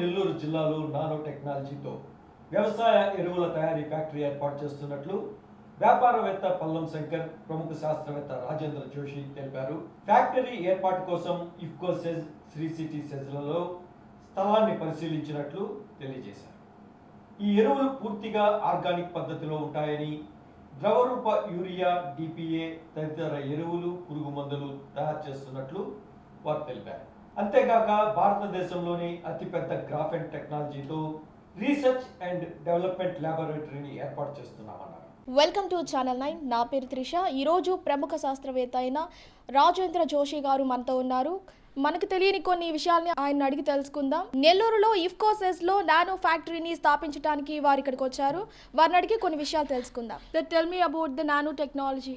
నెల్లూరు జిల్లాలో నానో టెక్నాలజీతో వ్యవసాయ ఎరువుల తయారీ ఫ్యాక్టరీ ఏర్పాటు చేస్తున్నట్లు వ్యాపారవేత్త పల్లం శంకర్ ప్రముఖ శాస్త్రవేత్త రాజేంద్ర జోషి తెలిపారు. ఫ్యాక్టరీ ఏర్పాటు కోసం ఇఫ్కో సెజ్ శ్రీ సిటీ సెజ్లలో స్థలాన్ని పరిశీలించినట్లు తెలియజేశారు. ఈ ఎరువులు పూర్తిగా ఆర్గానిక్ పద్ధతిలో ఉంటాయని ద్రవరూప యూరియా డిపిఏ తదితర ఎరువులు పురుగు మందులు తయారు చేస్తున్నట్లు వారు తెలిపారు. అంతేకాక భారతదేశంలోని అతిపెద్ద గ్రాఫెన్ టెక్నాలజీతో రీసెర్చ్ అండ్ డెవలప్మెంట్ ల్యాబొరేటరీని ఏర్పాటు చేస్తున్నామన్నారు. Welcome to channel nine. నా పేరు త్రిష. ఈరోజు ప్రముఖ శాస్త్రవేత్త అయిన రాజేంద్ర జోషి గారు మనతో ఉన్నారు. మనకు తెలియని కొన్ని విషయాల్ని ఆయన అడిగి తెలుసుకుందాం. నెల్లూరులో ఇఫ్కోసెస్లో నానో ఫ్యాక్టరీని స్థాపించడానికి వారు ఇక్కడికి వచ్చారు. వారిని అడిగి కొన్ని విషయాలు తెలుసుకుందాం. The tell me about the nano technology.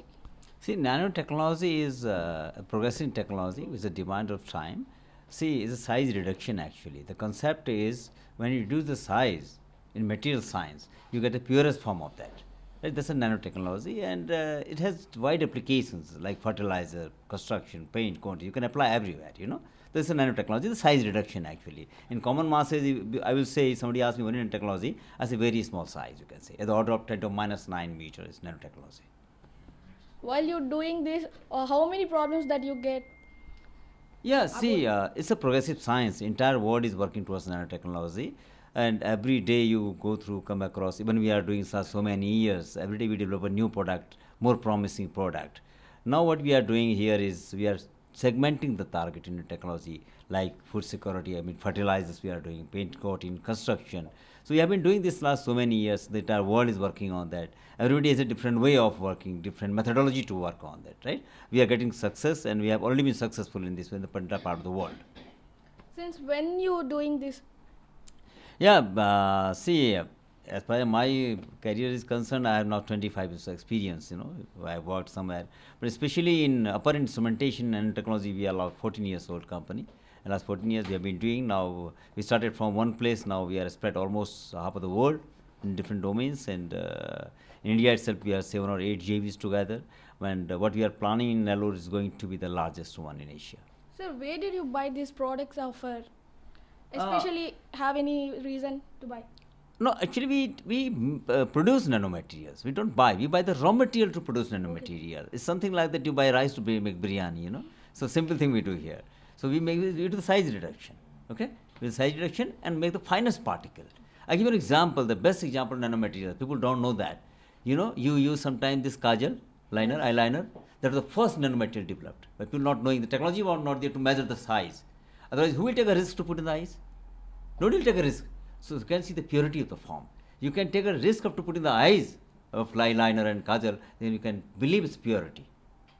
See, nanotechnology is uh, a progressing technology with a demand of time. See, it's a size reduction actually. The concept is when you reduce the size in material science, you get the purest form of that. Right? That's a nanotechnology and uh, it has wide applications like fertilizer, construction, paint, quantity. You can apply everywhere, you know. That's a nanotechnology, the size reduction actually. In common masses, I will say, somebody asked me what is nanotechnology, I say very small size, you can say. The order of 10 to minus 9 meters is nanotechnology. While you're doing this, uh, how many problems that you get yeah, see, uh, it's a progressive science. Entire world is working towards nanotechnology, and every day you go through, come across. Even we are doing so, so many years. Every day we develop a new product, more promising product. Now what we are doing here is we are segmenting the target in the technology, like food security. I mean fertilizers we are doing, paint coating, construction. So we have been doing this last so many years that our world is working on that. Everybody has a different way of working, different methodology to work on that, right? We are getting success and we have already been successful in this in the Panta part of the world. Since when you are doing this? Yeah, uh, see, as far as my career is concerned, I have now 25 years of experience, you know, I worked somewhere. But especially in upper instrumentation and technology, we are a 14 years old company. Last 14 years we have been doing. Now, we started from one place, now we are spread almost half of the world in different domains. And uh, in India itself, we are seven or eight JVs together. And uh, what we are planning in Nellore is going to be the largest one in Asia. Sir, where did you buy these products offer? Especially, have any reason to buy? No, actually, we, we uh, produce nanomaterials. We don't buy. We buy the raw material to produce nanomaterial. It's something like that you buy rice to be, make biryani, you know. So, simple thing we do here. So, we make we do the size reduction, okay? With size reduction and make the finest particle. I give you an example, the best example of nanomaterials. People don't know that. You know, you use sometimes this kajal, liner, eyeliner. That was the first nanomaterial developed. But people not knowing the technology was not there to measure the size. Otherwise, who will take a risk to put in the eyes? Nobody will take a risk. So you can see the purity of the form. You can take a risk of to put in the eyes of eyeliner and kajal, then you can believe its purity.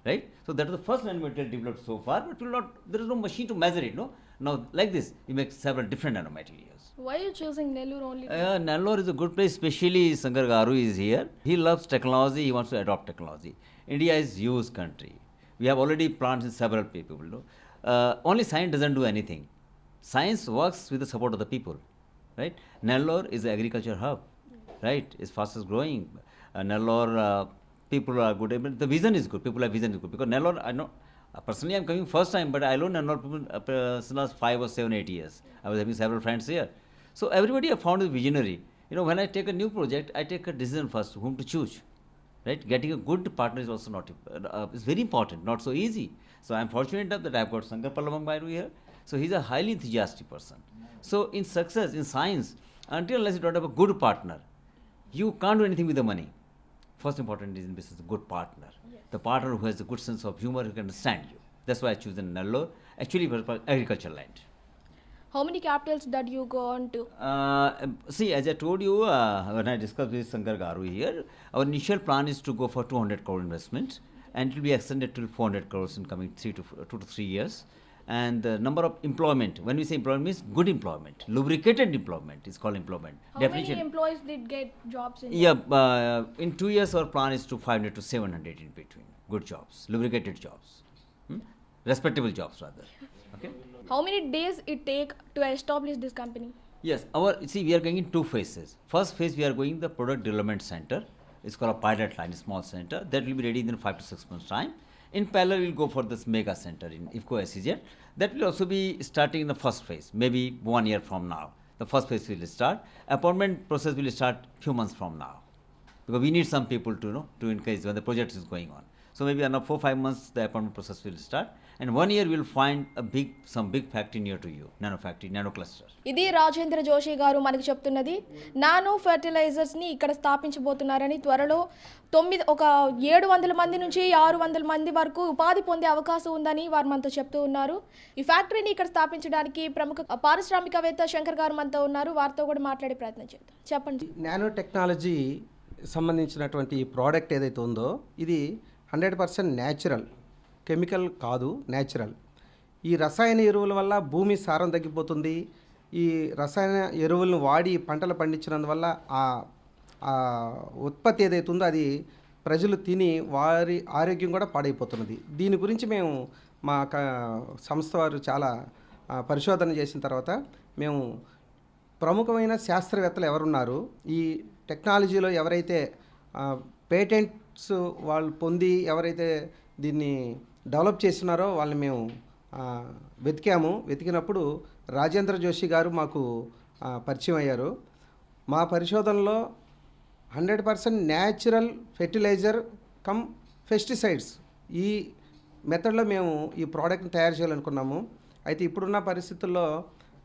Right? So that is the first nanomaterial developed so far, but will not there is no machine to measure it, no? Now like this, you make several different nanomaterials. Why are you choosing Nellore only? Uh, Nellore is a good place, especially Sankar Garu is here. He loves technology, he wants to adopt technology. India is huge country. We have already plants in several people. No? Uh, only science doesn't do anything. Science works with the support of the people. Right? Nellore is an agriculture hub. Right? It's fastest growing. Uh, Nellore, uh, people are good. But the vision is good. People have vision is good. Because Nellore, I know, uh, personally I'm coming first time, but I know Nellore people uh, since last five or seven, eight years. I was having several friends here. So everybody I found is visionary. You know, when I take a new project, I take a decision first whom to choose. Right? Getting a good partner is also not, uh, uh, it's very important, not so easy. So I'm fortunate enough that I've got Sankar Pallamam Bairu here. So he's a highly enthusiastic person. So in success, in science, until unless you don't have a good partner, you can't do anything with the money. First important is in business, a good partner. The partner who has a good sense of humor, who can understand you. That's why I choose Nellore, actually for agricultural land. How many capitals that you go on to? Uh, see, as I told you uh, when I discussed with Sankar Garu here, our initial plan is to go for 200 crore investment, and it will be extended to 400 crores in coming three to two to three years. And the number of employment, when we say employment, means good employment, lubricated employment is called employment. How many employees did get jobs in? Yeah, uh, in two years our plan is to 500 to 700 in between. Good jobs, lubricated jobs, hmm? respectable jobs rather. Okay. How many days it take to establish this company? Yes, our see we are going in two phases. First phase we are going the product development center. It's called a pilot line, a small center that will be ready in five to six months time. In parallel, we'll go for this mega center in IFCO SEZ. That will also be starting in the first phase, maybe one year from now. The first phase will start. Appointment process will start few months from now because we need some people to know to encourage when the project is going on. So maybe another four five months the appointment process will start, and one year we'll find a big some big factory near to you, nano factory, nano cluster. ఇది రాజేంద్ర జోషి గారు మనకు చెప్తున్నది. Nano ఫెర్టిలైజర్స్ని ఇక్కడ స్థాపించబోతున్నారని త్వరలో తొమ్మిది ఒక ఏడు వందల మంది నుంచి ఆరు వందల మంది వరకు ఉపాధి పొందే అవకాశం ఉందని వారు మనతో చెప్తూ ఉన్నారు. ఈ ఫ్యాక్టరీని ఇక్కడ స్థాపించడానికి ప్రముఖ పారిశ్రామికవేత్త శంకర్ గారు మనతో ఉన్నారు. వారితో కూడా మాట్లాడే ప్రయత్నం చేద్దాం. చెప్పండి. నానో టెక్నాలజీ సంబంధించినటువంటి ఈ ప్రోడక్ట్ ఏదైతే ఉందో ఇది హండ్రెడ్ పర్సెంట్ న్యాచురల్ కెమికల్ కాదు న్యాచురల్ ఈ రసాయన ఎరువుల వల్ల భూమి సారం తగ్గిపోతుంది. ఈ రసాయన ఎరువులను వాడి పంటలు పండించినందువల్ల ఆ ఆ ఉత్పత్తి ఏదైతుందో ఉందో అది ప్రజలు తిని వారి ఆరోగ్యం కూడా పాడైపోతున్నది. దీని గురించి మేము మా క- సంస్థ వారు చాలా పరిశోధన చేసిన తర్వాత మేము ప్రముఖమైన శాస్త్రవేత్తలు ఎవరున్నారు? ఈ టెక్నాలజీలో ఎవరైతే పేటెంట్స్ వాళ్ళు పొంది ఎవరైతే దీన్ని డెవలప్ చేస్తున్నారో వాళ్ళని మేము వెతికాము. వెతికినప్పుడు రాజేంద్ర జోషి గారు మాకు పరిచయం అయ్యారు. మా పరిశోధనలో hundred percent natural fertiliser cum pesticides. ఈ మెథడ్లో మేము ఈ ప్రోడక్ట్ని తయారు చేయాలనుకున్నాము. అయితే ఇప్పుడున్న పరిస్థితుల్లో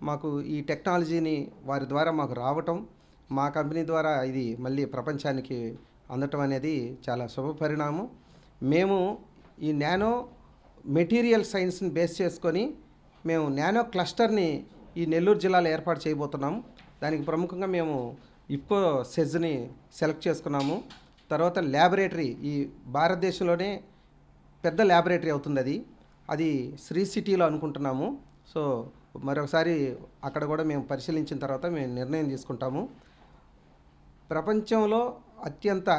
మాకు ఈ టెక్నాలజీని వారి ద్వారా మాకు రావటం మా కంపెనీ ద్వారా ఇది మళ్ళీ ప్రపంచానికి అందటం అనేది చాలా శుభ పరిణామం మేము ఈ నానో మెటీరియల్ సైన్స్ని బేస్ చేసుకొని మేము నానో క్లస్టర్ని ఈ నెల్లూరు జిల్లాలో ఏర్పాటు చేయబోతున్నాం. దానికి ప్రముఖంగా మేము ఇఫ్కో సెజ్ని సెలెక్ట్ చేసుకున్నాము. తర్వాత ల్యాబొరేటరీ ఈ భారతదేశంలోనే పెద్ద ల్యాబొరేటరీ అవుతుంది అది. అది శ్రీ సిటీలో అనుకుంటున్నాము. సో మరొకసారి అక్కడ కూడా మేము పరిశీలించిన తర్వాత మేము నిర్ణయం తీసుకుంటాము. ప్రపంచంలో అత్యంత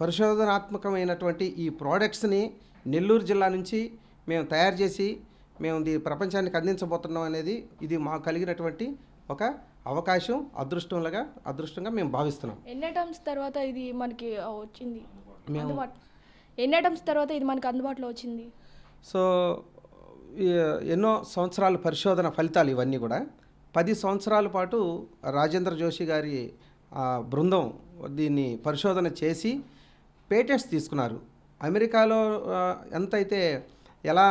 పరిశోధనాత్మకమైనటువంటి ఈ ప్రోడక్ట్స్ని నెల్లూరు జిల్లా నుంచి మేము తయారు చేసి మేము ఇది ప్రపంచానికి అందించబోతున్నాం అనేది ఇది మాకు కలిగినటువంటి ఒక అవకాశం అదృష్టంలాగా అదృష్టంగా మేము భావిస్తున్నాం. ఎన్ని ఐటమ్స్ తర్వాత ఇది మనకి వచ్చింది? మేము- ఎన్ని ఐటమ్స్ తర్వాత ఇది మనకి అందుబాటులో వచ్చింది? సో ఈ ఎన్నో సంవత్సరాల పరిశోధన ఫలితాలు ఇవన్నీ కూడా. పది సంవత్సరాల పాటు రాజేంద్ర జోషి గారి బృందం దీన్ని పరిశోధన చేసి పేటెంట్స్ తీసుకున్నారు. అమెరికాలో ఎంతైతే ఎలా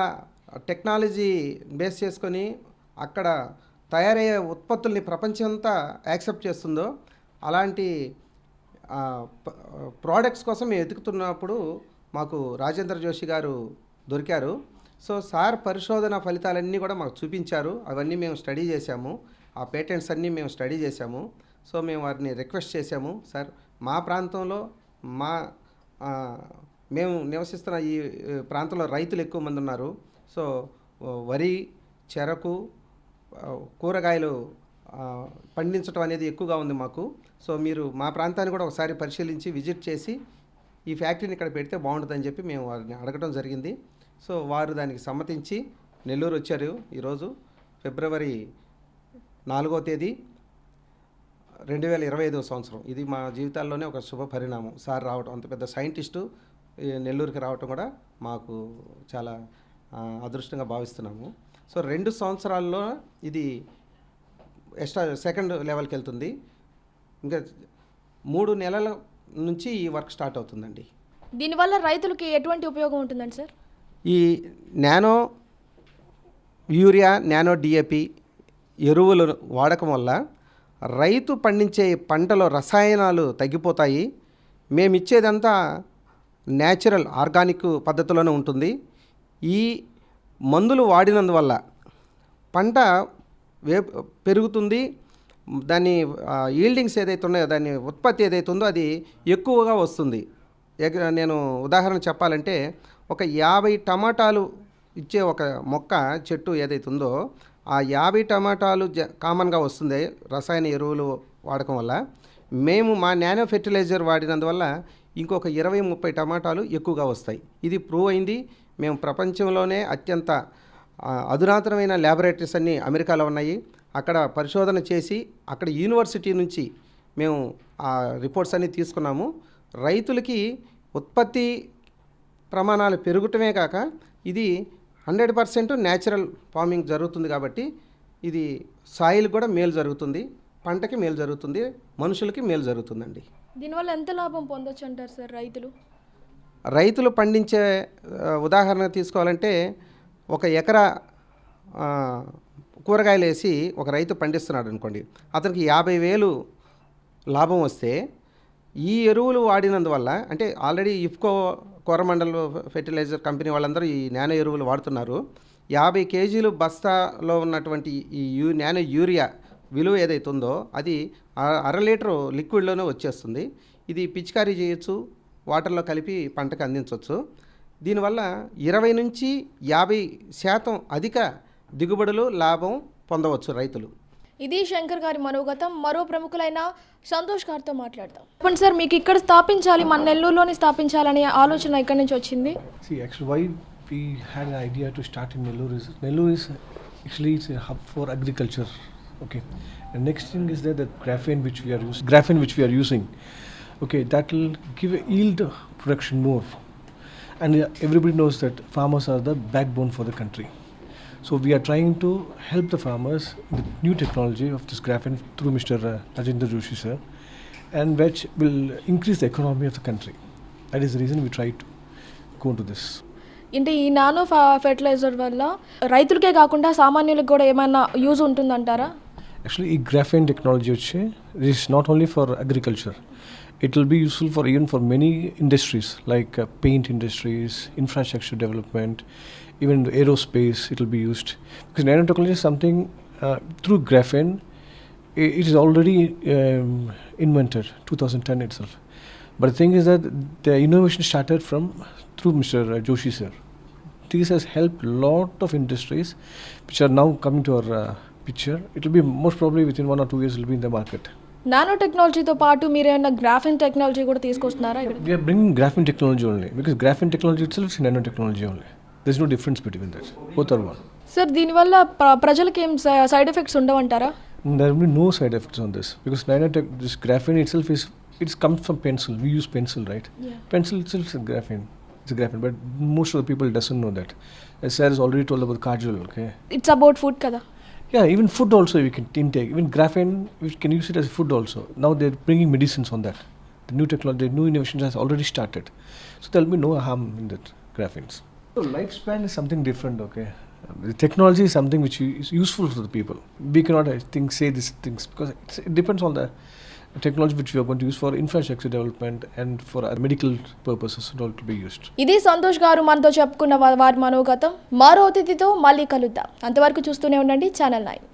టెక్నాలజీ బేస్ చేసుకొని అక్కడ తయారయ్యే ఉత్పత్తుల్ని ప్రపంచం అంతా యాక్సెప్ట్ చేస్తుందో అలాంటి ప్రోడక్ట్స్ కోసం మేము వెతుకుతున్నప్పుడు మాకు రాజేంద్ర జోషి గారు దొరికారు. సో సార్ పరిశోధన ఫలితాలన్నీ కూడా మాకు చూపించారు. అవన్నీ మేము స్టడీ చేశాము. ఆ పేటెంట్స్ అన్నీ మేము స్టడీ చేశాము. సో మేము వారిని రిక్వెస్ట్ చేశాము. సార్ మా ప్రాంతంలో మా మేము నివసిస్తున్న ఈ ప్రాంతంలో రైతులు ఎక్కువ మంది ఉన్నారు. సో వరి చెరకు కూరగాయలు పండించడం అనేది ఎక్కువగా ఉంది మాకు. సో మీరు మా ప్రాంతాన్ని కూడా ఒకసారి పరిశీలించి విజిట్ చేసి ఈ ఫ్యాక్టరీని ఇక్కడ పెడితే బాగుంటుందని చెప్పి మేము వారిని అడగడం జరిగింది. సో వారు దానికి సమ్మతించి నెల్లూరు వచ్చారు ఈరోజు ఫిబ్రవరి నాలుగో తేదీ. రెండు వేల ఇరవై ఐదో సంవత్సరం. ఇది మా జీవితాల్లోనే ఒక శుభ పరిణామం. సార్ రావటం అంత పెద్ద సైంటిస్టు నెల్లూరుకి రావటం కూడా మాకు చాలా అదృష్టంగా భావిస్తున్నాము. సో రెండు సంవత్సరాల్లో ఇది ఎక్స్ట్రా సెకండ్ లెవెల్కి వెళ్తుంది. ఇంకా మూడు నెలల నుంచి ఈ వర్క్ స్టార్ట్ అవుతుందండి. దీనివల్ల రైతులకి ఎటువంటి ఉపయోగం ఉంటుందండి సార్? ఈ నానో యూరియా నానో డిఏపి ఎరువులు వాడకం వల్ల రైతు పండించే పంటలో రసాయనాలు తగ్గిపోతాయి. మేము ఇచ్చేదంతా న్యాచురల్ ఆర్గానిక్ పద్ధతిలోనే ఉంటుంది. ఈ మందులు వాడినందువల్ల పంట వే పెరుగుతుంది. దాని ఈల్డింగ్స్ ఏదైతే ఉన్నాయో దాని ఉత్పత్తి ఏదైతే ఉందో అది ఎక్కువగా వస్తుంది. నేను ఉదాహరణ చెప్పాలంటే ఒక యాభై టమాటాలు ఇచ్చే ఒక మొక్క చెట్టు ఏదైతే ఉందో ఆ యాభై టమాటాలు జ కామన్గా వస్తుంది రసాయన ఎరువులు వాడకం వల్ల. మేము మా నానో ఫెర్టిలైజర్ వాడినందువల్ల ఇంకొక ఇరవై ముప్పై టమాటాలు ఎక్కువగా వస్తాయి. ఇది ప్రూవ్ అయింది. మేము ప్రపంచంలోనే అత్యంత అధునాతనమైన ల్యాబొరేటరీస్ అన్నీ అమెరికాలో ఉన్నాయి. అక్కడ పరిశోధన చేసి అక్కడ యూనివర్సిటీ నుంచి మేము ఆ రిపోర్ట్స్ అన్నీ తీసుకున్నాము. రైతులకి ఉత్పత్తి ప్రమాణాలు పెరుగుటమే కాక ఇది హండ్రెడ్ పర్సెంట్ న్యాచురల్ ఫార్మింగ్ జరుగుతుంది కాబట్టి ఇది సాయిల్ కూడా మేలు జరుగుతుంది పంటకి మేలు జరుగుతుంది మనుషులకి మేలు జరుగుతుందండి. దీనివల్ల ఎంత లాభం పొందొచ్చు అంటారు సార్ రైతులు? రైతులు పండించే ఉదాహరణ తీసుకోవాలంటే ఒక ఎకరా కూరగాయలు వేసి ఒక రైతు పండిస్తున్నాడు అనుకోండి అతనికి యాభై వేలు లాభం వస్తే ఈ ఎరువులు వాడినందువల్ల అంటే already IFFCO Coromandel fertiliser company వాళ్ళందరూ ఈ నానో ఎరువులు వాడుతున్నారు. యాభై కేజీలు బస్తాలో ఉన్నటువంటి ఈ యూ నానో యూరియా విలువ ఏదైతుందో ఉందో అది అర లీటరు లిక్విడ్లోనే వచ్చేస్తుంది. ఇది పిచికారీ చేయొచ్చు వాటర్లో కలిపి పంటకు అందించవచ్చు దీనివల్ల ఇరవై నుంచి యాభై శాతం అధిక దిగుబడులు లాభం పొందవచ్చు రైతులు. ఇది శంకర్ గారి మనోగతం మరో ప్రముఖులైన సంతోష్ గారితో మాట్లాడతాం చెప్పండి సార్ మీకు ఇక్కడ స్థాపించాలి మన నెల్లూరులోనే స్థాపించాలనే ఆలోచన ఎక్కడి నుంచి వచ్చింది See, actually, why we had an idea to start in Nellore is Nellore is actually it's a hub for agriculture. Okay, and next thing is that the graphene which we are using, graphene which we are using, okay, that will give a yield production more, and uh, everybody knows that farmers are the backbone for the country. So we're trying to help the farmers with new technology of this graphene through mister Rajendra Joshi sir and which will increase the economy of the country that is reason we try to go to this అంటే ఈ nano fertiliser వల్ల రైతులకే కాకుండా సామాన్యులకు కూడా ఏమైనా use ఉంటుందంటారా? Actually ఈ గ్రాఫైన్ టెక్నాలజీ వచ్చి it is not only for agriculture It will be useful for even for many industries like uh, paint industries, infrastructure development, even aerospace. It will be used because nanotechnology is something uh, through graphene. It is already um, invented 2010 itself. But the thing is that the innovation started from through Mr. Joshi sir. This has helped lot of industries which are now coming to our uh, picture. It will be most probably within one or two years will be in the market. Nano టెక్నాలజీతో పాటు మీరు ఏమైనా graphene technology కూడా తీసుకొస్తున్నారా bring graphene technology only because graphene technology it's nano technology only this no difference between that both are one sir దీనివల్ల ప్రజలకు ఏం side effects ఉండవంటారా? There be no side effects on this because nano tech this graphene it is it's comes from pencil we use pencil right pencil itself graphene it's graphene but most of the people doesn't know that sir is already told about casual okay it's about food కదా? Yeah, even food also we can intake. Even graphene, we can use it as food also. Now they're bringing medicines on that. The new technology, the new innovations has already started. So there'll be no harm in that graphenes. So lifespan is something different, okay? The technology is something which is useful for the people. We cannot, I think, say these things because it depends on the technology which we're use for infrastructure development and for medical purposes to be used ఇది సంతోష్ గారు మనతో చెప్పుకున్న వారి మనోగతం. మరో అతిథితో మళ్ళీ కలుద్దాం. అంతవరకు చూస్తూనే ఉండండి. Channel nine.